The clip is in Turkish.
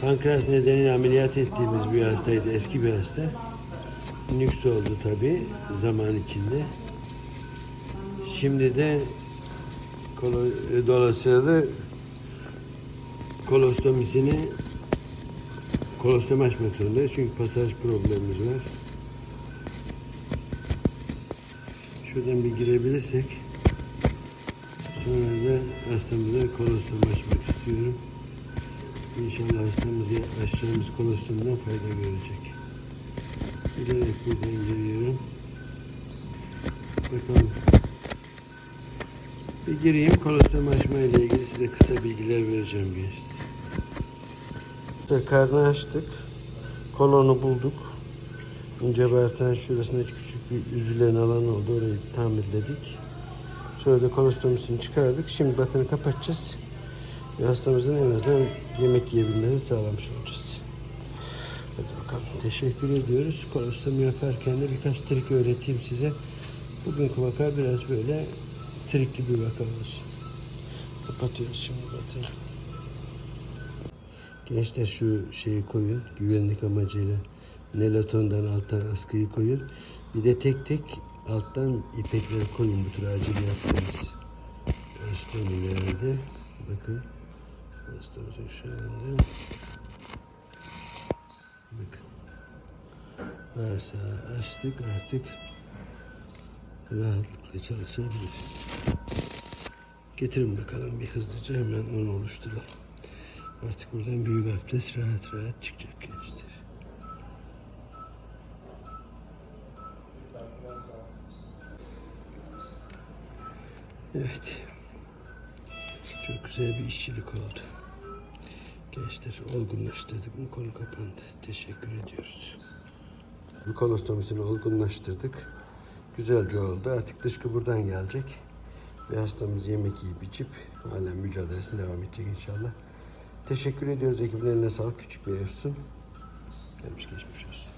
Pankreas nedeniyle ameliyat ettiğimiz bir hastaydı. Eski bir hasta. Nüks oldu tabi zaman içinde. Şimdi de kolo, e, dolayısıyla da kolostomisini kolostomi açmak zorundayız. Çünkü pasaj problemimiz var. Şuradan bir girebilirsek sonra da hastamıza kolostomi açmak istiyorum. İnşallah hastamız açacağımız kolostomdan fayda görecek. Giderek buradan giriyorum. Bakalım. Bir gireyim kolostom açma ile ilgili size kısa bilgiler vereceğim gençler. Karnı açtık. Kolonu bulduk. İnce bağırsağın şurasında küçük bir üzülen alan oldu. Orayı tamirledik. Sonra da kolostomisini çıkardık. Şimdi batını kapatacağız. Hastamızın en azından yemek yiyebilmesini sağlamış olacağız. Hadi bakalım. Teşekkür ediyoruz. Kolostomi yaparken de birkaç trik öğreteyim size. Bugünkü vaka biraz böyle trikli bir vaka olsun. Kapatıyoruz şimdi batını. Gençler şu şeyi koyun. Güvenlik amacıyla nelatondan alttan askıyı koyun. Bir de tek tek alttan ipekleri koyun bu tür acil yaptığımız astomilerde. Bakın. Şu anda. Bakın. Açtık artık rahatlıkla çalışabilir. Getirin bakalım bir hızlıca hemen onu oluşturalım. Artık buradan büyük abdest rahat rahat çıkacak gençler. Evet. Çok güzel bir işçilik oldu. Gençler olgunlaştırdık mı konu kapandı. Teşekkür ediyoruz. Kolostomisini olgunlaştırdık. Güzelce oldu. Artık dışkı buradan gelecek. Ve hastamız yemek yiyip içip halen mücadelesine devam edecek inşallah. Teşekkür ediyoruz ekibin eline sağlık. Küçük bir evsun. Gelmiş geçmiş olsun.